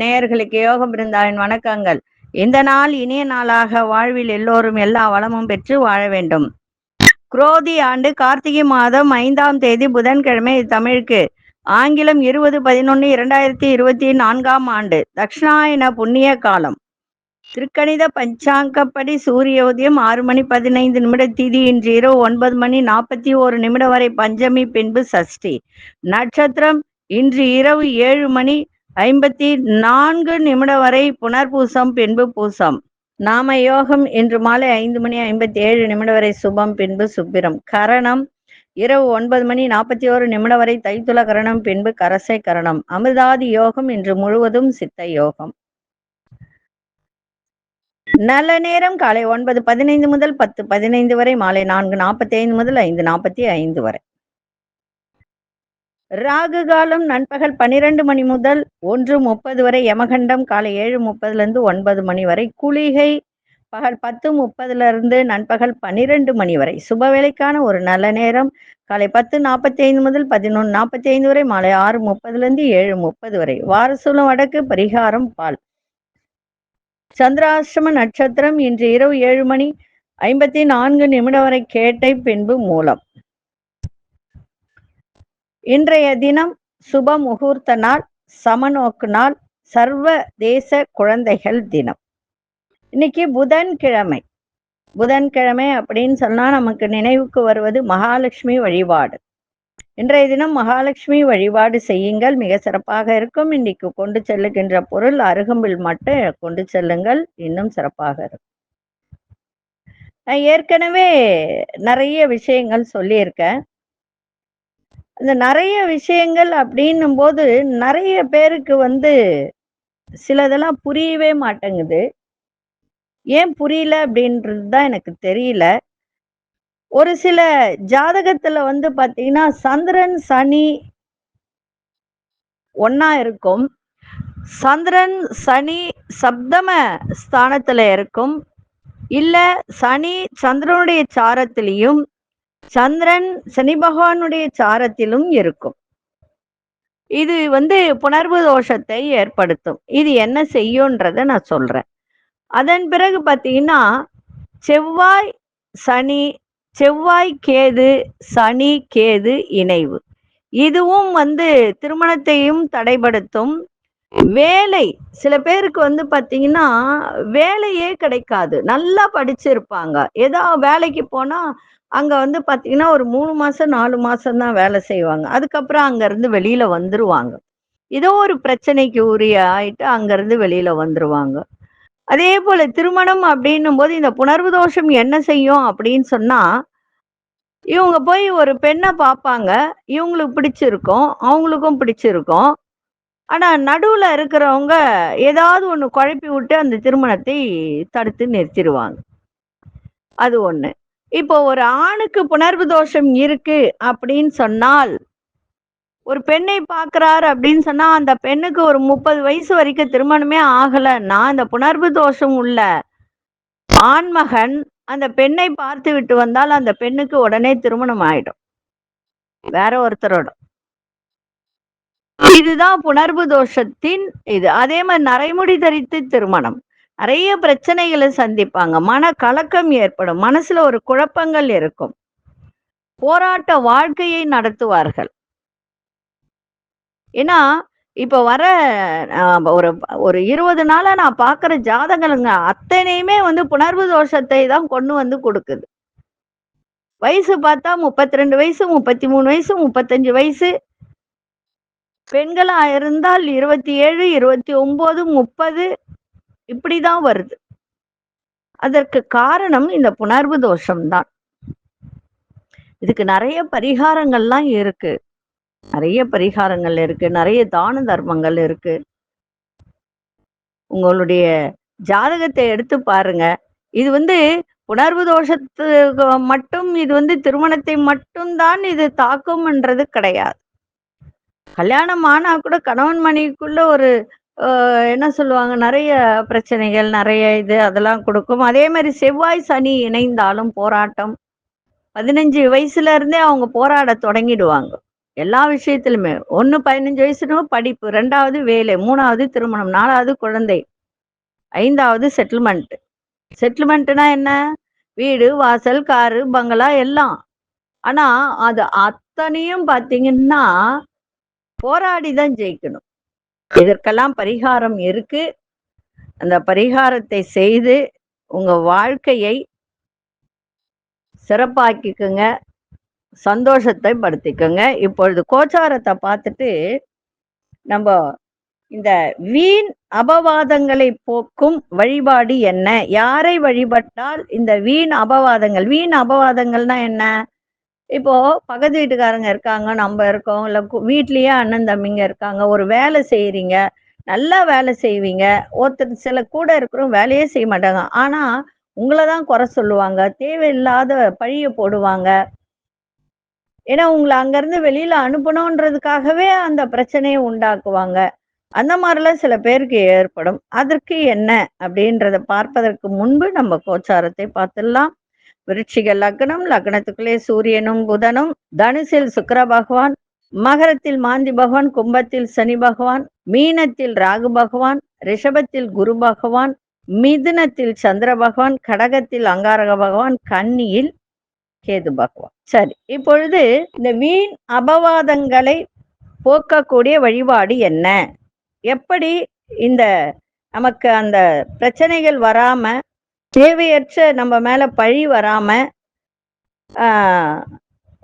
நேயர்களுக்கு யோகம் பிருந்தாவின் வணக்கங்கள். இந்த நாள் இனிய நாளாக வாழ்வில் எல்லோரும் எல்லா வளமும் பெற்று வாழ வேண்டும். குரோதி ஆண்டு கார்த்திகை மாதம் ஐந்தாம் தேதி புதன்கிழமை தமிழுக்கு. ஆங்கிலம் இருபது பதினொன்று இரண்டாயிரத்தி இருபத்தி நான்காம் ஆண்டு. தக்ஷணாயன புண்ணிய காலம். திருக்கணித பஞ்சாங்கப்படி சூரிய உதயம் ஆறு மணி பதினைந்து நிமிட திதி இன்று இரவு ஒன்பது மணி நாற்பத்தி ஒரு நிமிடம் வரை பஞ்சமி பின்பு சஷ்டி. நட்சத்திரம் இன்று இரவு ஏழு மணி ஐம்பத்தி நான்கு நிமிடம் வரை புனர்பூசம் பின்பு பூசம். நாம யோகம் இன்று மாலை ஐந்து மணி ஐம்பத்தி ஏழு நிமிடம் வரை சுபம் பின்பு சுப்பிரம். கரணம் இரவு ஒன்பது மணி நாற்பத்தி ஓரு நிமிடம் வரை தைத்துள கரணம் பின்பு கரசை கரணம். அமிர்தாதி யோகம் இன்று முழுவதும் சித்த யோகம். நல்ல நேரம் காலை ஒன்பது பதினைந்து முதல் பத்து பதினைந்து வரை மாலை நான்கு நாற்பத்தி ஐந்து முதல் ஐந்து நாற்பத்தி ஐந்து வரை. ராகு காலம் நண்பகல் பனிரெண்டு மணி முதல் ஒன்று முப்பது வரை யமகண்டம் காலை ஏழு முப்பதுல இருந்து ஒன்பது மணி வரை குளிகை பகல் பத்து முப்பதுல இருந்து நண்பகல் பன்னிரெண்டு மணி வரை. சுப வேலைக்கான ஒரு நல்ல நேரம் காலை பத்து நாற்பத்தி ஐந்து முதல் பதினொன்று நாற்பத்தி ஐந்து வரை மாலை ஆறு முப்பதுல இருந்து ஏழு முப்பது வரை. வாரசூலம் வடக்கு பரிகாரம் பால். சந்திராஷ்டம நட்சத்திரம் இன்று இரவு ஏழு மணி ஐம்பத்தி நான்கு நிமிடம் வரை கேட்டை பின்பு மூலம். இன்றைய தினம் சுப முகூர்த்த நாள் சமநோக்கு நாள் சர்வதேச குழந்தைகள் தினம். இன்னைக்கு புதன்கிழமை. புதன்கிழமை அப்படின்னு சொன்னா நமக்கு நினைவுக்கு வருவது மகாலட்சுமி வழிபாடு. இன்றைய தினம் மகாலட்சுமி வழிபாடு செய்யுங்கள். மிக சிறப்பாக இருக்கும். இன்னைக்கு கொண்டு செல்லுகின்ற பொருள் அருகம்பில் மட்டும் கொண்டு செல்லுங்கள். இன்னும் சிறப்பாக இருக்கும். நான் ஏற்கனவே நிறைய விஷயங்கள் சொல்லியிருக்கேன். அந்த நிறைய விஷயங்கள் அப்படின்னும் போது நிறைய பேருக்கு வந்து சிலதெல்லாம் புரியவே மாட்டேங்குது. ஏன் புரியல அப்படின்றது தான் எனக்கு தெரியல. ஒரு சில ஜாதகத்துல வந்து பாத்தீங்கன்னா சந்திரன் சனி ஒன்னா இருக்கும். சந்திரன் சனி சப்தம ஸ்தானத்துல இருக்கும். இல்ல சனி சந்திரனுடைய சாரத்திலையும் சந்திரன் சனி பகவானுடைய சாரத்திலும் இருக்கும். இது வந்து புணர்வு தோஷத்தை ஏற்படுத்தும். இது என்ன செய்யும்ன்றத நான் சொல்றேன். அதன் பிறகு பார்த்தீங்கன்னா செவ்வாய் சனி செவ்வாய் கேது சனி கேது இணைவு. இதுவும் வந்து திருமணத்தையும் தடைப்படுத்தும். வேலை சில பேருக்கு வந்து பாத்தீங்கன்னா வேலையே கிடைக்காது. நல்லா படிச்சிருப்பாங்க. ஏதோ வேலைக்கு போனா அங்க வந்து பாத்தீங்கன்னா ஒரு மூணு மாசம் நாலு மாசம் தான் வேலை செய்வாங்க. அதுக்கப்புறம் அங்க இருந்து வெளியில வந்துருவாங்க. ஏதோ ஒரு பிரச்சனைக்கு உரிய ஆயிட்டு அங்க இருந்து வெளியில வந்துருவாங்க. அதே போல திருமணம் அப்படின்னும் போது இந்த புணர்வு தோஷம் என்ன செய்யும் அப்படின்னு சொன்னா இவங்க போய் ஒரு பெண்ணை பார்ப்பாங்க. இவங்களுக்கு பிடிச்சிருக்கும் அவங்களுக்கும் பிடிச்சிருக்கும். ஆனா நடுவுல இருக்கிறவங்க ஏதாவது ஒண்ணு குழப்பி விட்டு அந்த திருமணத்தை தடுத்து நிறுத்திடுவாங்க. அது ஒண்ணு. இப்போ ஒரு ஆணுக்கு புணர்வு தோஷம் இருக்கு அப்படின்னு சொன்னால் ஒரு பெண்ணை பார்க்கிறார் அப்படின்னு சொன்னா அந்த பெண்ணுக்கு ஒரு முப்பது வயசு வரைக்கும் திருமணமே ஆகலைன்னா அந்த புணர்வு தோஷம் உள்ள ஆண்மகன் அந்த பெண்ணை பார்த்து விட்டு வந்தால் அந்த பெண்ணுக்கு உடனே திருமணம் ஆயிடும். வேற ஒருத்தரோட. இதுதான் புணர்வு தோஷத்தின் இது. அதே மாதிரி நரைமுடி தரித்து திருமணம். நிறைய பிரச்சனைகளை சந்திப்பாங்க. மன கலக்கம் ஏற்படும். மனசுல ஒரு குழப்பங்கள் இருக்கும். போராட்ட வாழ்க்கையை நடத்துவார்கள். ஏன்னா இப்ப வர ஒரு ஒரு இருபது நாளா நான் பாக்குற ஜாதகங்க அத்தனையுமே வந்து புணர்வு தோஷத்தை தான் கொண்டு வந்து கொடுக்குது. வயசு பார்த்தா முப்பத்தி ரெண்டு வயசு முப்பத்தி மூணு வயசு முப்பத்தஞ்சு வயசு. பெண்களா இருந்தால் இருபத்தி ஏழு இருபத்தி ஒன்பது முப்பது இப்படிதான் வருது. அதற்கு காரணம் இந்த புணர்வு தோஷம்தான். இதுக்கு நிறைய பரிகாரங்கள்லாம் இருக்கு. நிறைய பரிகாரங்கள் இருக்கு நிறைய தான தர்மங்கள் இருக்கு. உங்களுடைய ஜாதகத்தை எடுத்து பாருங்க. இது வந்து உணர்வு தோஷத்துக்கு மட்டும் இது வந்து திருமணத்தை மட்டும் தான் இது தாக்கும்ன்றது கிடையாது. கல்யாணம் ஆனா கூட கணவன் மனைவிக்குள்ள ஒரு என்ன சொல்லுவாங்க நிறைய பிரச்சனைகள் நிறைய இது அதெல்லாம் கொடுக்கும். அதே மாதிரி செவ்வாய் சனி இணைந்தாலும் போராட்டம். பதினஞ்சு வயசுல இருந்தே அவங்க போராட தொடங்கிடுவாங்க. எல்லா விஷயத்திலுமே. ஒன்று பதினஞ்சு வயசுனா படிப்பு. ரெண்டாவது வேலை. மூணாவது திருமணம். நாலாவது குழந்தை. ஐந்தாவது செட்டில்மெண்ட் செட்டில்மெண்ட்னா என்ன? வீடு வாசல் காரு பங்களா எல்லாம். ஆனா அது அத்தனையும் பாத்தீங்கன்னா போராடி தான் ஜெயிக்கணும். இதற்கெல்லாம் பரிகாரம் இருக்கு. அந்த பரிகாரத்தை செய்து உங்க வாழ்க்கையை சிறப்பாக்கிக்குங்க. சந்தோஷத்தை படுத்திக்கோங்க இப்பொழுது கோச்சாரத்தை பார்த்துட்டு நம்ம இந்த வீண் அபவாதங்களை போக்கும் வழிபாடு என்ன? யாரை வழிபட்டால் இந்த வீண் அபவாதங்கள் வீண் அபவாதங்கள்னா என்ன? இப்போ பக்கத்து வீட்டுக்காரங்க இருக்காங்க நம்ம இருக்கோம். இல்ல கு- வீட்லயே அண்ணன் தம்பிங்க இருக்காங்க. ஒரு வேலை செய்யறீங்க நல்லா வேலை செய்வீங்க. ஒருத்தர் சில கூட இருக்கிறோம் வேலையே செய்ய மாட்டாங்க. ஆனா உங்களை தான் குறை சொல்லுவாங்க. தேவையில்லாத பழிய போடுவாங்க. ஏன்னா உங்களை அங்கிருந்து வெளியில அனுப்பணும்ன்றதுக்காகவே அந்த பிரச்சனையை உண்டாக்குவாங்க. அந்த மாதிரிலாம் சில பேருக்கு ஏற்படும். அதற்கு என்ன அப்படின்றத பார்ப்பதற்கு முன்பு நம்ம கோச்சாரத்தை பார்த்துடலாம். விருட்சிக லக்னம் லக்னத்துக்குள்ளே சூரியனும் புதனும் தனுசில் சுக்கர பகவான் மகரத்தில் மாந்தி பகவான் கும்பத்தில் சனி பகவான் மீனத்தில் ராகு பகவான் ரிஷபத்தில் குரு பகவான் மிதுனத்தில் சந்திர பகவான் கடகத்தில் அங்காரக பகவான் கன்னியில் கேது பகவான். சரி இப்பொழுது இந்த வீண் அபவாதங்களை போக்கக்கூடிய வழிபாடு என்ன? எப்படி இந்த நமக்கு அந்த பிரச்சனைகள் வராம தேவையற்ற நம்ம மேல பழி வராம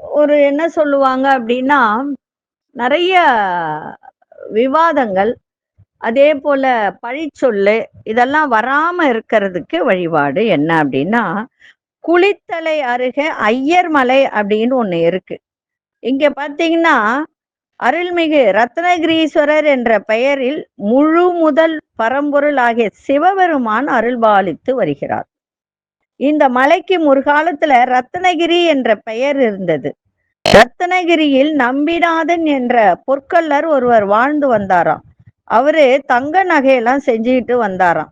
ஒரு என்ன சொல்லுவாங்க அப்படின்னா நிறைய விவாதங்கள் அதே போல பழிச்சொல்லு இதெல்லாம் வராம இருக்கிறதுக்கு வழிபாடு என்ன அப்படின்னா குளித்தலை அருகே ஐயர்மலை அப்படின்னு ஒண்ணு இருக்கு. இங்க பாத்தீங்கன்னா அருள்மிகு ரத்னகிரீஸ்வரர் என்ற பெயரில் முழு முதல் பரம்பொருள் ஆகிய சிவபெருமான் அருள்பாலித்து வருகிறார். இந்த மலைக்கு முற்காலத்துல ரத்னகிரி என்ற பெயர் இருந்தது. ரத்னகிரியில் நம்பிநாதன் என்ற பொற்கல்லர் ஒருவர் வாழ்ந்து வந்தாராம். அவரு தங்க நகையெல்லாம் செஞ்சுக்கிட்டு வந்தாராம்.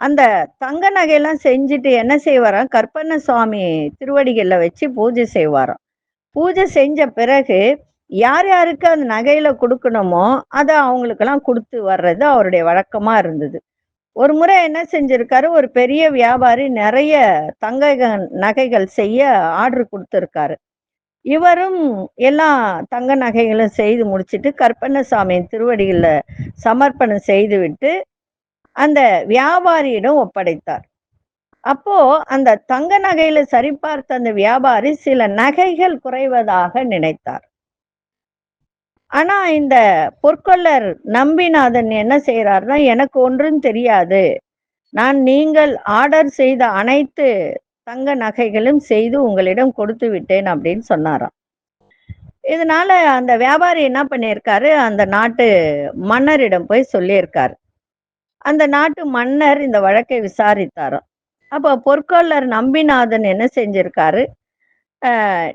அந்த தங்க நகையெல்லாம் செஞ்சுட்டு என்ன செய்வாராம்? கற்பண்ண சுவாமி திருவடிகளில் வச்சு பூஜை செய்வாராம். பூஜை செஞ்ச பிறகு யார் யாருக்கு அந்த நகையில கொடுக்கணுமோ அதை அவங்களுக்கெல்லாம் கொடுத்து வர்றது அவருடைய வழக்கமா இருந்தது. ஒரு முறை என்ன செஞ்சிருக்காரு? ஒரு பெரிய வியாபாரி நிறைய தங்க நகைகள் செய்ய ஆர்டர் கொடுத்துருக்காரு. இவரும் எல்லா தங்க நகைகளும் செய்து முடிச்சிட்டு கற்பண்ணசாமி திருவடிகளில் சமர்ப்பணம் செய்துவிட்டு அந்த வியாபாரியிடம் ஒப்படைத்தார். அப்போ அந்த தங்க நகையில சரிபார்த்த அந்த வியாபாரி சில நகைகள் குறைவதாக நினைத்தார். ஆனா இந்த பொற்கொள்ளர் நம்பிநாதன் என்ன செய்யறாருன்னா எனக்கு ஒன்றும் தெரியாது. நான் நீங்கள் ஆர்டர் செய்த அனைத்து தங்க நகைகளும் செய்து உங்களிடம் கொடுத்து விட்டேன் அப்படின்னு சொன்னாராம். இதனால அந்த வியாபாரி என்ன பண்ணியிருக்காரு? அந்த நாட்டு மன்னரிடம் போய் சொல்லியிருக்காரு. அந்த நாட்டு மன்னர் இந்த வழக்கை விசாரித்தாராம். அப்போ பொற்கொள்ளர் நம்பிநாதன் என்ன செஞ்சிருக்காரு?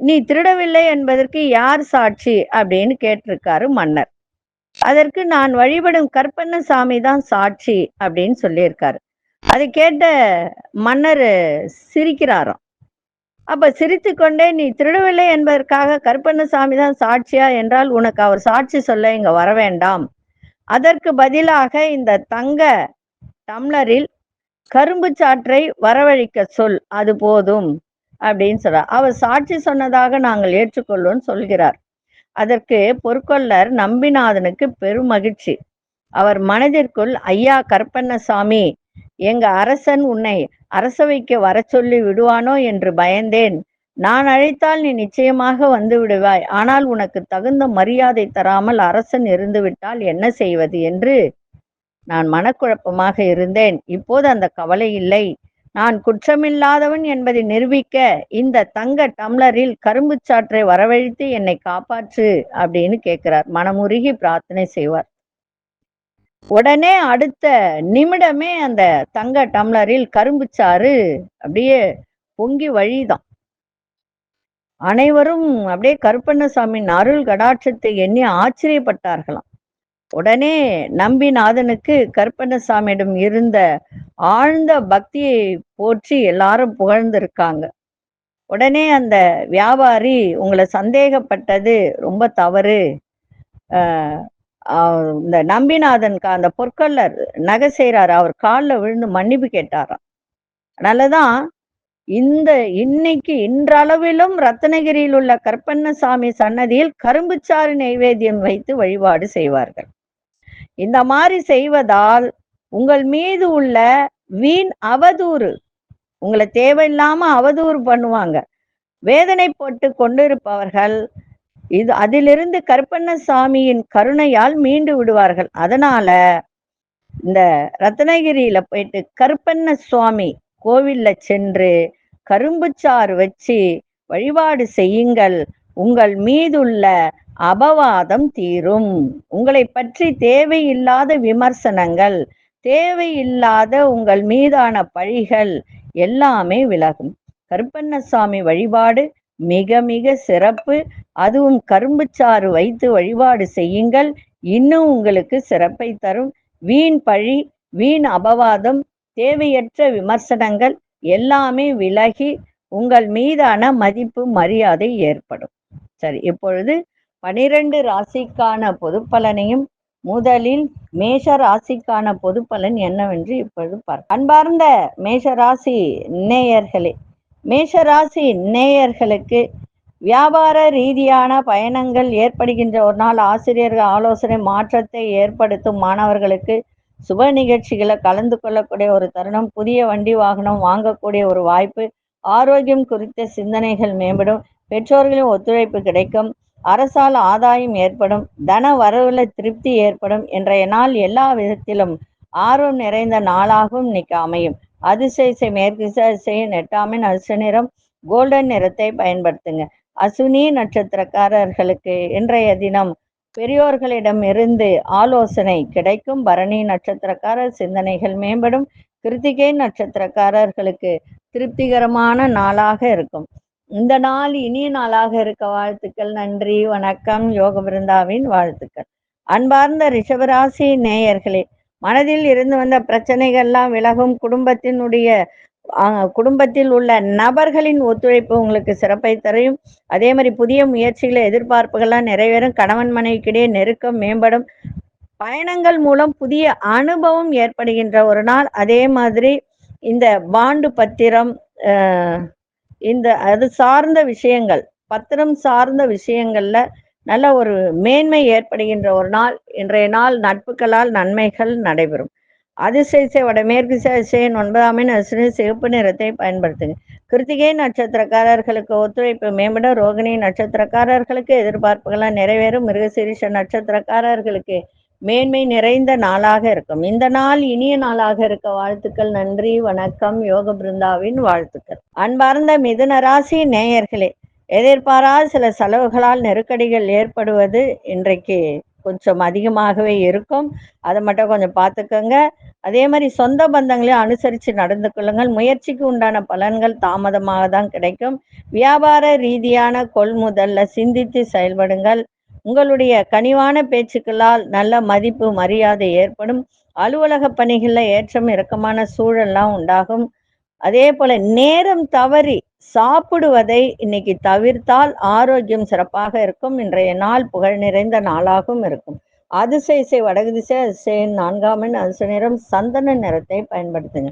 நீ திருடவில்லை என்பதற்கு யார் சாட்சி? அப்படின்னு கேட்டிருக்காரு மன்னர். அதற்கு நான் வழிபடும் கற்பண்ணசாமி தான் சாட்சி அப்படின்னு சொல்லியிருக்காரு. அதை கேட்ட மன்னர் சிரிக்கிறாராம். அப்ப சிரித்து கொண்டே நீ திருடவில்லை என்பதற்காக கற்பண்ணசாமி தான் சாட்சியா? என்றால் உனக்கு அவர் சாட்சி சொல்ல இங்க வர வேண்டாம். அதற்கு பதிலாக இந்த தங்க டம்ளரில் கரும்பு சாற்றை வரவழைக்க சொல் அது போதும் அப்படின்னு சொல்றார் அவர் சாட்சி சொன்னதாக நாங்கள் ஏற்றுக்கொள்வோம் சொல்கிறார். அதற்கு பொற்கொள்ளர் நம்பிநாதனுக்கு பெரும் மகிழ்ச்சி. அவர் மனதிற்குள் ஐயா கற்பண்ணசாமி எங்க அரசன் உன்னை அரசவைக்கு வர சொல்லி விடுவானோ? என்று பயந்தேன். நான் அழைத்தால் நீ நிச்சயமாக வந்து விடுவாய். ஆனால் உனக்கு தகுந்த மரியாதை தராமல் அரசன் இருந்துவிட்டால் என்ன செய்வது என்று நான் மனக்குழப்பமாக இருந்தேன். இப்போது அந்த கவலை இல்லை. நான் குற்றமில்லாதவன் என்பதை நிரூபிக்க இந்த தங்க டம்ளரில் கரும்பு சாற்றை வரவழைத்து என்னை காப்பாற்று அப்படின்னு கேட்கிறார். மனமுருகி பிரார்த்தனை செய்வார். உடனே அடுத்த நிமிடமே அந்த தங்க டம்ளரில் கரும்பு சாறு அப்படியே பொங்கி வழிதான். அனைவரும் அப்படியே கருப்பண்ணசாமியின் அருள் கடாட்சத்தை எண்ணி ஆச்சரியப்பட்டார்களாம். உடனே நம்பிநாதனுக்கு கருப்பண்ணசாமியிடம் இருந்த ஆழ்ந்த பக்தியை போற்றி எல்லாரும் புகழ்ந்திருக்காங்க. உடனே அந்த வியாபாரி உங்களை சந்தேகப்பட்டது ரொம்ப தவறு. இந்த நம்பிநாதன் கா- அந்த பொற்கொள்ளர் நகை செய்கிறார் அவர் காலில் விழுந்து மன்னிப்பு கேட்டாராம். அதனாலதான் இந்த இன்னைக்கு இன்றளவிலும் ரத்னகிரியில் உள்ள கற்பண்ணசாமி சன்னதியில் கரும்புச்சாறு நைவேத்தியம் வைத்து வழிபாடு செய்வார்கள். இந்த மாதிரி செய்வதால் உங்கள் மீது உள்ள வீண் அவதூறு உங்களை தேவையில்லாம அவதூறு பண்ணுவாங்க. வேதனை போட்டு கொண்டிருப்பவர்கள் இது அதிலிருந்து கருப்பண்ணசாமியின் கருணையால் மீண்டு விடுவார்கள். அதனால இந்த ரத்னகிரியில போயிட்டு கருப்பண்ண சுவாமி கோவில்ல சென்று கரும்புச்சாறு வச்சு வழிபாடு செய்யுங்கள். உங்கள் மீதுள்ள அபவாதம் தீரும். உங்களை பற்றி தேவையில்லாத விமர்சனங்கள் தேவையில்லாத உங்கள் மீதான பழிகள் எல்லாமே விலகும். கருப்பண்ணசாமி வழிபாடு மிக மிக சிறப்பு. அதுவும் கரும்புச்சாறு வைத்து வழிபாடு செய்யுங்கள். இன்னும் உங்களுக்கு சிறப்பை தரும். வீண் பழி வீண் அபவாதம் தேவையற்ற விமர்சனங்கள் எல்லாமே விலகி உங்கள் மீதான மதிப்பு மரியாதை ஏற்படும். சரி இப்பொழுது பனிரெண்டு ராசிக்கான பொது பலனையும் முதலில் மேஷ ராசிக்கான பொது பலன் என்னவென்று இப்பொழுது பார்க்க அன்பார்ந்த மேஷ ராசி நேயர்களே மேஷ ராசி நேயர்களுக்கு வியாபார ரீதியான பயணங்கள் ஏற்படுகின்ற ஒரு நாள். ஆசிரியர்கள் ஆலோசனை மாற்றத்தை ஏற்படுத்தும் மாணவர்களுக்கு சுப நிகழ்ச்சிகளை கலந்து கொள்ளக்கூடிய ஒரு தருணம் புதிய வண்டி வாகனம் வாங்கக்கூடிய ஒரு வாய்ப்பு ஆரோக்கியம் குறித்த சிந்தனைகள் மேம்படும் பெற்றோர்களின் ஒத்துழைப்பு கிடைக்கும் அரசால் ஆதாயம் ஏற்படும் தன வரவுல திருப்தி ஏற்படும் இன்றைய நாள் எல்லா விதத்திலும் ஆர்வம் நிறைந்த நாளாகவும் இன்னைக்கு அமையும். அதிசய மேற்கு திசை நெட்டாமின் அரிச நிறம் கோல்டன் நிறத்தை பயன்படுத்துங்க. அசுனி நட்சத்திரக்காரர்களுக்கு இன்றைய தினம் பெரியோர்களிடம் இருந்து ஆலோசனை கிடைக்கும். பரணி நட்சத்திரக்காரர் சிந்தனைகள் மேம்படும். கிருத்திகை நட்சத்திரக்காரர்களுக்கு திருப்திகரமான நாளாக இருக்கும். இந்த நாள் இனிய நாளாக இருக்க வாழ்த்துக்கள். நன்றி வணக்கம். யோக பிருந்தாவின் வாழ்த்துக்கள். அன்பார்ந்த ரிஷபராசி நேயர்களே மனதில் இருந்து வந்த பிரச்சனைகள்லாம் விலகும். குடும்பத்தினுடைய குடும்பத்தில் உள்ள நபர்களின் ஒத்துழைப்பு உங்களுக்கு சிறப்பை தரையும் அதே மாதிரி புதிய முயற்சிகளை எதிர்பார்ப்புகள்லாம் நிறைவேறும். கணவன் மனைவிக்கிடையே நெருக்கம் மேம்படும். பயணங்கள் மூலம் புதிய அனுபவம் ஏற்படுகின்ற ஒரு நாள். அதே மாதிரி இந்த பாண்டு பத்திரம் இந்த அது சார்ந்த விஷயங்கள் பத்திரம் சார்ந்த விஷயங்கள்ல நல்ல ஒரு மேன்மை ஏற்படுகின்ற ஒரு நாள். இன்றைய நாள் நட்புகளால் நன்மைகள் நடைபெறும். அதிசய வடமேற்கு திசையின் ஒன்பதாம் எண் அசுனி சிவப்பு நிறத்தை பயன்படுத்துங்க. கிருத்திகை நட்சத்திரக்காரர்களுக்கு ஒத்துழைப்பு மேம்படும் ரோகிணி நட்சத்திரக்காரர்களுக்கு எதிர்பார்ப்புகளாக நிறைவேறும் மிருகசீரிஷ நட்சத்திரக்காரர்களுக்கு மேன்மை நிறைந்த நாளாக இருக்கும். இந்த நாள் இனிய நாளாக இருக்க வாழ்த்துக்கள் நன்றி வணக்கம் யோக பிருந்தாவின் வாழ்த்துக்கள். அன்பார்ந்த மிதுன ராசி நேயர்களே எதிர்பாராத சில செலவுகளால் நெருக்கடிகள் ஏற்படுவது இன்றைக்கு கொஞ்சம் அதிகமாகவே இருக்கும். அதை மட்டும் கொஞ்சம் பார்த்துக்கோங்க. அதே மாதிரி சொந்த பந்தங்களையும் அனுசரித்து நடந்து கொள்ளுங்கள். முயற்சிக்கு உண்டான பலன்கள் தாமதமாக தான் கிடைக்கும். வியாபார ரீதியான கொள்முதல்ல சிந்தித்து செயல்படுங்கள். உங்களுடைய கனிவான பேச்சுக்களால் நல்ல மதிப்பு மரியாதை ஏற்படும். அலுவலக பணிகளில் ஏற்றம் இறக்கமான சூழல்லாம் உண்டாகும். அதே போல நேரம் தவறி சாப்பிடுவதை இன்னைக்கு தவிர்த்தால் ஆரோக்கியம் சிறப்பாக இருக்கும். இன்றைய நாள் புகழ் நிறைந்த நாளாகவும் இருக்கும். அதிசய வடகு திசை அதிசயன் நான்காம் அதிசய நிறம் சந்தன நிறத்தை பயன்படுத்துங்க.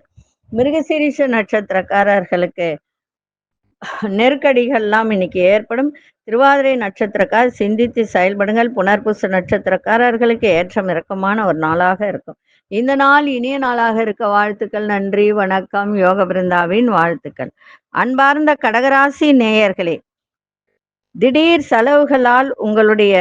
மிருகசீரிஷ நட்சத்திரக்காரர்களுக்கு நெருக்கடிகள்லாம் இன்னைக்கு ஏற்படும். திருவாதிரை நட்சத்திரக்கார் சிந்தித்து செயல்படுங்கள். புனர்பூச நட்சத்திரக்காரர்களுக்கு ஏற்றம் இறக்கமான ஒரு நாளாக இருக்கும். இந்த நாள் இனிய நாளாக இருக்க. வாழ்த்துக்கள் நன்றி வணக்கம். யோக பிருந்தாவின் வாழ்த்துக்கள். அன்பார்ந்த கடகராசி நேயர்களே திடீர் செலவுகளால் உங்களுடைய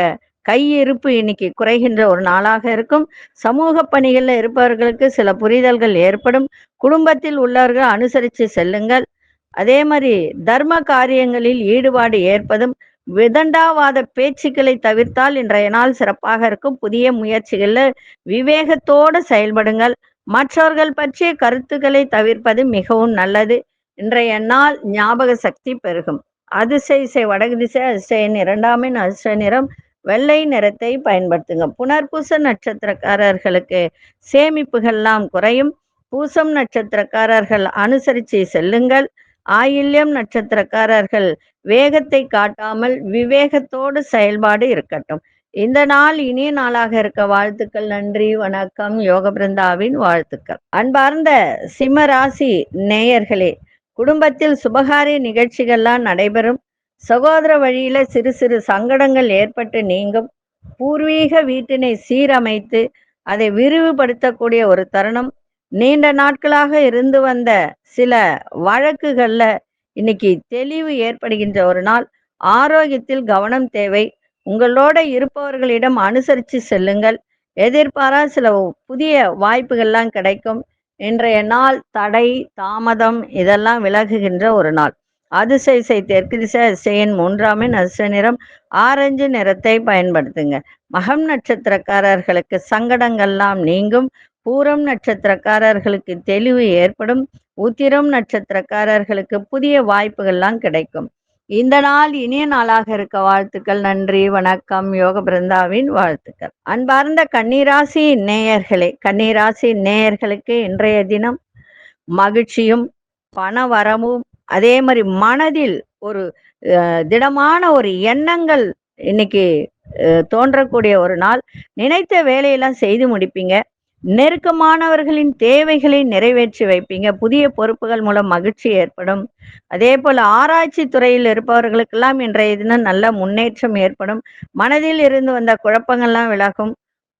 கையிருப்பு இன்னைக்கு குறைகின்ற ஒரு நாளாக இருக்கும். சமூக பணிகளில் இருப்பவர்களுக்கு சில புரிதல்கள் ஏற்படும். குடும்பத்தில் உள்ளவர்கள் அனுசரித்து செல்லுங்கள். அதே மாதிரி தர்ம காரியங்களில் ஈடுபாடு ஏற்பதும் விதண்டாவாத பேச்சுக்களை தவிர்த்தால் இன்றைய நாள் சிறப்பாக இருக்கும். புதிய முயற்சிகளில் விவேகத்தோடு செயல்படுங்கள். மற்றவர்கள் பற்றிய கருத்துக்களை தவிர்ப்பது மிகவும் நல்லது. இன்றைய நாள் ஞாபக சக்தி பெருகும். அதிசய வடகு திசை அதிசயன் இரண்டாமின் அதிர்ஷ்ட நிறம் வெள்ளை நிறத்தை பயன்படுத்துங்க. புனர்பூச நட்சத்திரக்காரர்களுக்கு சேமிப்புகள்லாம் குறையும். பூசம் நட்சத்திரக்காரர்கள் அனுசரித்து செல்லுங்கள். ஆயில்யம் நட்சத்திரக்காரர்கள் வேகத்தை காட்டாமல் விவேகத்தோடு செயல்பாடு இருக்கட்டும். இந்த நாள் இனிய நாளாக இருக்க வாழ்த்துக்கள் நன்றி வணக்கம். யோக பிருந்தாவின் வாழ்த்துக்கள். அன்பார்ந்த சிம்மராசி நேயர்களே குடும்பத்தில் சுபகாரிய நிகழ்ச்சிகள்லாம் நடைபெறும். சகோதர வழியில சிறு சிறு சங்கடங்கள் ஏற்பட்டு நீங்கும். பூர்வீக வீட்டினை சீரமைத்து அதை விரிவுபடுத்தக்கூடிய ஒரு தருணம். நீண்ட நாட்களாக இருந்து வந்த சில வழக்குகள்ல இன்னைக்கு தெளிவு ஏற்படுகின்ற ஒரு நாள். ஆரோக்கியத்தில் கவனம் தேவை. உங்களோட இருப்பவர்களிடம் அனுசரித்து செல்லுங்கள். எதிர்பாரா சில புதிய வாய்ப்புகள்லாம் கிடைக்கும். இன்றைய நாள் தடை தாமதம் இதெல்லாம் விலகுகின்ற ஒரு நாள். அதிசய தெற்கு திசை அதிசயன் மூன்றாமின் எண் அதிர்ஷ்ட நிறம் ஆரஞ்சு நிறத்தை பயன்படுத்துங்க. மகம் நட்சத்திரக்காரர்களுக்கு சங்கடங்கள்லாம் நீங்கும். பூரம் நட்சத்திரக்காரர்களுக்கு தெளிவு ஏற்படும். உத்திரம் நட்சத்திரக்காரர்களுக்கு புதிய வாய்ப்புகள்லாம் கிடைக்கும். இந்த நாள் இனிய நாளாக இருக்க வாழ்த்துக்கள் நன்றி வணக்கம் யோக பிருந்தாவின் வாழ்த்துக்கள். அன்பார்ந்த கன்னிராசி நேயர்களே கன்னிராசி நேயர்களுக்கு இன்றைய தினம் மகிழ்ச்சியும் பண வரமும் அதே மாதிரி மனதில் ஒரு திடமான ஒரு எண்ணங்கள் இன்னைக்கு தோன்றக்கூடிய ஒரு நாள். நினைத்த வேலையெல்லாம் செய்து முடிப்பீங்க. நெருக்கமானவர்களின் தேவைகளை நிறைவேற்றி வைப்பீங்க. புதிய பொறுப்புகள் மூலம் மகிழ்ச்சி ஏற்படும். அதே போல ஆராய்ச்சி துறையில் இருப்பவர்களுக்கெல்லாம் இன்றைய தினம் நல்ல முன்னேற்றம் ஏற்படும். மனதில் இருந்து வந்த குழப்பங்கள்லாம் விலகும்.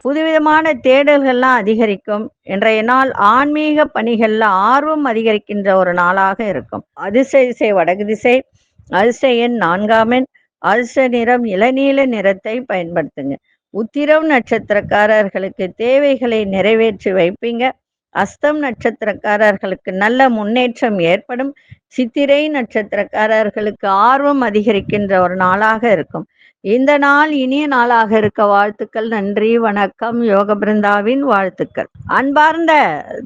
புதுவிதமான தேடல்கள்லாம் அதிகரிக்கும். இன்றைய நாள் ஆன்மீக பணிகள்ல ஆர்வம் அதிகரிக்கின்ற ஒரு நாளாக இருக்கும். அதிசய திசை வடக்கு திசை அதிர்ஷ்ட எண் நான்காம் எண் அதிர்ஷ்ட நிறம் இளநீல நிறத்தை பயன்படுத்துங்க. உத்திரம் நட்சத்திரக்காரர்களுக்கு தேவைகளை நிறைவேற்றி வைப்பீங்க. அஸ்தம் நட்சத்திரக்காரர்களுக்கு நல்ல முன்னேற்றம் ஏற்படும். சித்திரை நட்சத்திரக்காரர்களுக்கு ஆர்வம் அதிகரிக்கின்ற ஒரு நாளாக இருக்கும். இந்த நாள் இனிய நாளாக இருக்க வாழ்த்துக்கள். நன்றி வணக்கம். யோக பிருந்தாவின் வாழ்த்துக்கள். அன்பார்ந்த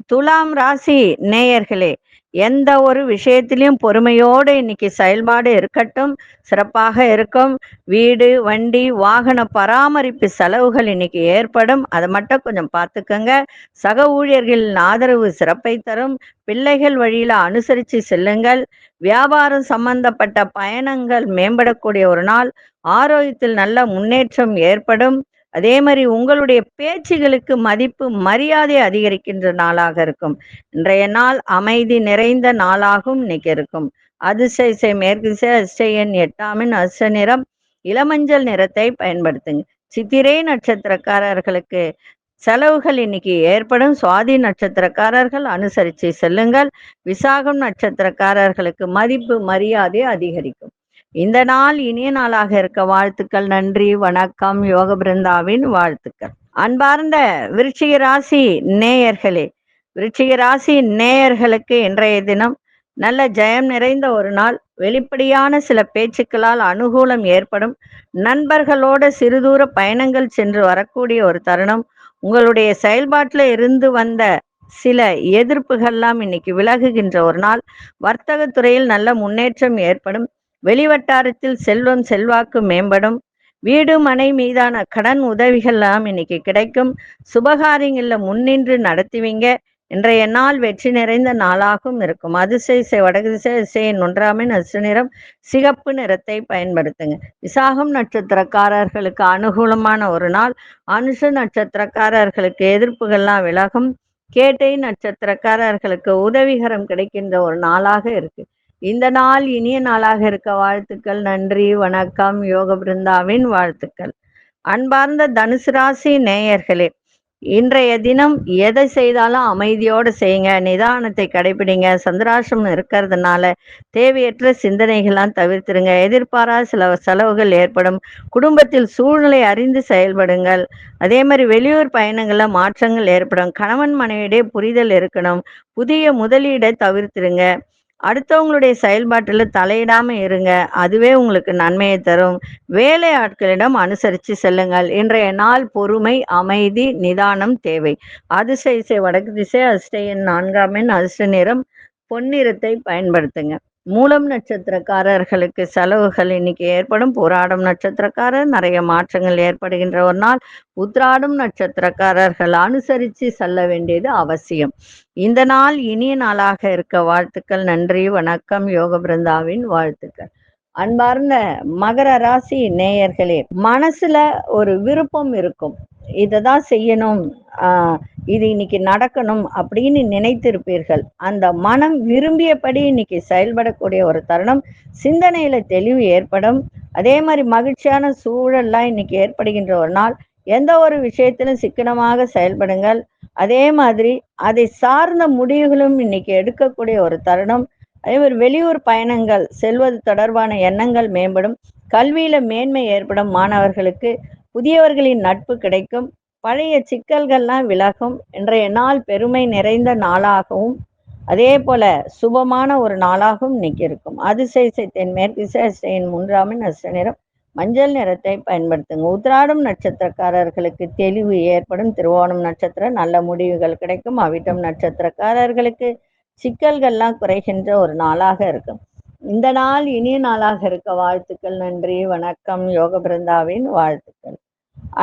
துலாம் ராசி நேயர்களே எந்த ஒரு விஷயத்திலையும் பொறுமையோடு இன்னைக்கு செயல்பாடு இருக்கட்டும் சிறப்பாக இருக்கும். வீடு வண்டி வாகன பராமரிப்பு செலவுகள் இன்னைக்கு ஏற்படும். அதை மட்டும் கொஞ்சம் பார்த்துக்கோங்க. சக ஊழியர்களின் ஆதரவு சிறப்பை தரும். பிள்ளைகள் வழியில அனுசரித்து செல்லுங்கள். வியாபாரம் சம்பந்தப்பட்ட பயணங்கள் மேம்படக்கூடிய ஒரு நாள். ஆரோக்கியத்தில் நல்ல முன்னேற்றம் ஏற்படும். அதே மாதிரி உங்களுடைய பேச்சுகளுக்கு மதிப்பு மரியாதை அதிகரிக்கின்ற நாளாக இருக்கும். இன்றைய நாள் அமைதி நிறைந்த நாளாகவும் இன்னைக்கு இருக்கும் அதிசய மேற்கு திசை அஷ்டயன் எட்டாமின் அஷ்ட நிறம் இளமஞ்சள் நிறத்தை பயன்படுத்துங்க. சித்திரை நட்சத்திரக்காரர்களுக்கு செலவுகள் இன்னைக்கு ஏற்படும். சுவாதி நட்சத்திரக்காரர்கள் அனுசரித்து செல்லுங்கள். விசாகம் நட்சத்திரக்காரர்களுக்கு மதிப்பு மரியாதை அதிகரிக்கும். இந்த நாள் இனிய நாளாக இருக்க வாழ்த்துக்கள் நன்றி வணக்கம் யோக பிருந்தாவின் வாழ்த்துக்கள். அன்பார்ந்த விருச்சிக ராசி நேயர்களே விருச்சிக ராசி நேயர்களுக்கு இன்றைய தினம் நல்ல ஜெயம் நிறைந்த ஒரு நாள். வெளிப்படையான சில பேச்சுக்களால் அனுகூலம் ஏற்படும். நண்பர்களோட சிறுதூர பயணங்கள் சென்று வரக்கூடிய ஒரு தருணம். உங்களுடைய செயல்பாட்டில் இருந்து வந்த சில எதிர்ப்புகள்லாம் இன்னைக்கு விலகுகின்ற ஒரு நாள். வர்த்தக துறையில் நல்ல முன்னேற்றம் ஏற்படும். வெளிவட்டாரத்தில் செல்வம் செல்வாக்கு மேம்படும். வீடு மனை மீதான கடன் உதவிகள்லாம் இன்னைக்கு கிடைக்கும். சுபகாரியங்களில் முன்னின்று நடத்துவீங்க. இன்றைய நாள் வெற்றி நிறைந்த நாளாகவும் இருக்கும். அதிசய இசை வடகு திசை இசையின் ஒன்றாமின் அசு நிறம் சிகப்பு நிறத்தை பயன்படுத்துங்க. விசாகம் நட்சத்திரக்காரர்களுக்கு அனுகூலமான ஒரு நாள். அனுஷ நட்சத்திரக்காரர்களுக்கு எதிர்ப்புகள்லாம் விலகும். கேட்டை நட்சத்திரக்காரர்களுக்கு உதவிகரம் கிடைக்கின்ற ஒரு நாளாக இருக்கு. இந்த நாள் இனிய நாளாக இருக்க வாழ்த்துக்கள் நன்றி வணக்கம் யோக பிருந்தாவின் வாழ்த்துக்கள். அன்பார்ந்த தனுசு ராசி நேயர்களே இன்றைய தினம் எதை செய்தாலும் அமைதியோடு செய்யுங்க நிதானத்தை கடைபிடிங்க சந்திராசம் இருக்கிறதுனால தேவையற்ற சிந்தனைகள்லாம் தவிர்த்துருங்க எதிர்பாராத சில செலவுகள் ஏற்படும் குடும்பத்தில் சூழ்நிலை அறிந்து செயல்படுங்கள் அதே மாதிரி வெளியூர் பயணங்களில் மாற்றங்கள் ஏற்படும் கணவன் மனைவியிடையே புரிதல் இருக்கணும் புதிய முதலீடை தவிர்த்துருங்க அடுத்தவங்களுடைய செயல்பாட்டில் தலையிடாமல் இருங்க. அதுவே உங்களுக்கு நன்மையை தரும். வேலை ஆட்களிடம் அனுசரித்து செல்லுங்கள். இன்றைய நாள் பொறுமை அமைதி நிதானம் தேவை. அதிசய இசை வடக்கு திசை அதிர்ஷ்ட எண் நான்காம் எண் அதிர்ஷ்ட நிறம் பொன்னிறத்தை பயன்படுத்துங்க. மூலம் நட்சத்திரக்காரர்களுக்கு செலவுகள் இன்னைக்கு ஏற்படும். போராடும் நட்சத்திரக்காரர் நிறைய மாற்றங்கள் ஏற்படுகின்ற ஒரு நாள். உத்ராடும் நட்சத்திரக்காரர்கள் அனுசரித்து செல்ல வேண்டியது அவசியம். இந்த நாள் இனிய நாளாக இருக்க வாழ்த்துக்கள் நன்றி வணக்கம். யோக பிருந்தாவின் வாழ்த்துக்கள். அன்பார்ந்த மகர ராசி நேயர்களே மனசுல ஒரு விருப்பம் இருக்கும். இதை தான் செய்யணும் இது இன்னைக்கு நடக்கணும் அப்படின்னு நினைத்திருப்பீர்கள். அந்த மனம் விரும்பியபடி இன்னைக்கு செயல்படக்கூடிய ஒரு தருணம் சிந்தனையில தெளிவு ஏற்படும். அதே மாதிரி மகிழ்ச்சியான சூழல்லாம் இன்னைக்கு ஏற்படுகின்ற ஒரு நாள். எந்த ஒரு விஷயத்திலும் சிக்கனமாக செயல்படுங்கள். அதே மாதிரி அதை சார்ந்த முடிவுகளும் இன்னைக்கு எடுக்கக்கூடிய ஒரு தருணம். அதே மாதிரி வெளியூர் பயணங்கள் செல்வது தொடர்பான எண்ணங்கள் மேம்படும். கல்வியில மேன்மை ஏற்படும் மாணவர்களுக்கு. புதியவர்களின் நட்பு கிடைக்கும். பழைய சிக்கல்கள்லாம் விலகும். இன்றைய நாள் பெருமை நிறைந்த நாளாகவும் அதே போல சுபமான ஒரு நாளாகவும் இன்னைக்கு இருக்கும் அதிசய தென் சேசையின் மூன்றாமின் நஷ்ட நிறம் மஞ்சள் நிறத்தை பயன்படுத்துங்க. உத்ராடம் நட்சத்திரக்காரர்களுக்கு தெளிவு ஏற்படும். திருவோணம் நட்சத்திரம் நல்ல முடிவுகள் கிடைக்கும். அவிட்டம் நட்சத்திரக்காரர்களுக்கு சிக்கல்கள்லாம் குறைகின்ற ஒரு நாளாக இருக்கும். இந்த நாள் இனிய நாளாக இருக்க வாழ்த்துக்கள் நன்றி வணக்கம் யோக பிருந்தாவின் வாழ்த்துக்கள்.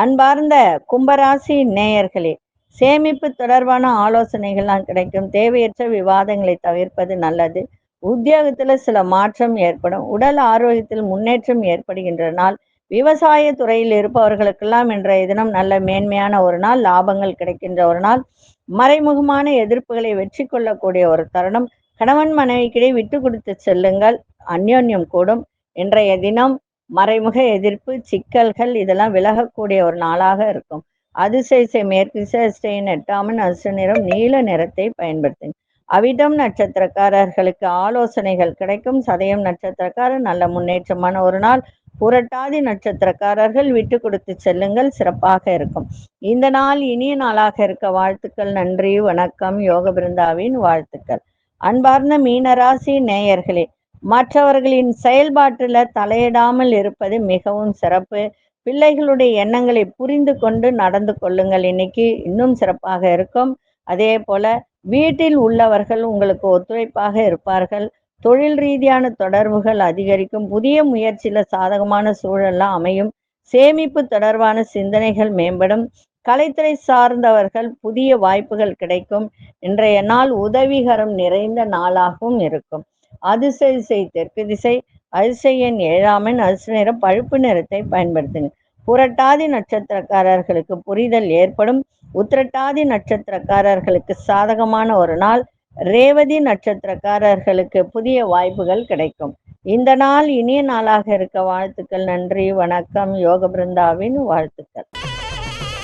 அன்பார்ந்த கும்பராசி நேயர்களே சேமிப்பு தொடர்பான ஆலோசனைகள்லாம் கிடைக்கும். தேவையற்ற விவாதங்களை தவிர்ப்பது நல்லது. உத்தியோகத்துல சில மாற்றம் ஏற்படும். உடல் ஆரோக்கியத்தில் முன்னேற்றம் ஏற்படுகின்ற நாள். விவசாய துறையில் இருப்பவர்களுக்கெல்லாம் இன்றைய தினம் நல்ல மேன்மையான ஒரு நாள். லாபங்கள் கிடைக்கின்ற ஒரு நாள். மறைமுகமான எதிர்ப்புகளை வெற்றி கொள்ளக்கூடிய ஒரு தருணம். கணவன் மனைவிக்கிடையே விட்டு கொடுத்து செல்லுங்கள். அந்யோன்யம் கூடும். இன்றைய தினம் மறைமுக எதிர்ப்பு சிக்கல்கள் இதெல்லாம் விலகக்கூடிய ஒரு நாளாக இருக்கும். அதிசயசை மேற்கு சேஷ்டையின் எட்டாமன் அசு நிறம் நீல நிறத்தை பயன்படுத்துங்க அவிதம் நட்சத்திரக்காரர்களுக்கு ஆலோசனைகள் கிடைக்கும். சதயம் நட்சத்திரக்காரர் நல்ல முன்னேற்றமான ஒரு நாள். புரட்டாதி நட்சத்திரக்காரர்கள் விட்டு கொடுத்து செல்லுங்கள். சிறப்பாக இருக்கும். இந்த நாள் இனிய நாளாக இருக்க வாழ்த்துக்கள். நன்றி வணக்கம். யோக பிருந்தாவின் வாழ்த்துக்கள். அன்பார்ந்த மீனராசி நேயர்களே மற்றவர்களின் செயல்பாட்டில் தலையிடாமல் இருப்பது மிகவும் சிறப்பு. பிள்ளைகளுடைய எண்ணங்களை புரிந்து கொண்டு நடந்து கொள்ளுங்கள். இன்னைக்கு இன்னும் சிறப்பாக இருக்கும். அதே போல வீட்டில் உள்ளவர்கள் உங்களுக்கு ஒத்துழைப்பாக இருப்பார்கள். தொழில் ரீதியான தொடர்புகள் அதிகரிக்கும். புதிய முயற்சியில சாதகமான சூழல்லாம் அமையும். சேமிப்பு தொடர்பான சிந்தனைகள் மேம்படும். கலைத்துறை சார்ந்தவர்கள் புதிய வாய்ப்புகள் கிடைக்கும். இன்றைய நாள் உதவிகரம் நிறைந்த நாளாகவும் இருக்கும். அதிசய திசை தெற்கு திசை அதிசயன் ஏழாமன் அதிச நிறம் பழுப்பு நிறத்தை பயன்படுத்துங்க புரட்டாதி நட்சத்திரக்காரர்களுக்கு புரிதல் ஏற்படும். உத்திரட்டாதி நட்சத்திரக்காரர்களுக்கு சாதகமான ஒரு நாள். ரேவதி நட்சத்திரக்காரர்களுக்கு புதிய வாய்ப்புகள் கிடைக்கும். இந்த நாள் இனிய நாளாக இருக்க வாழ்த்துக்கள். நன்றி வணக்கம். யோக பிருந்தாவின் வாழ்த்துக்கள்.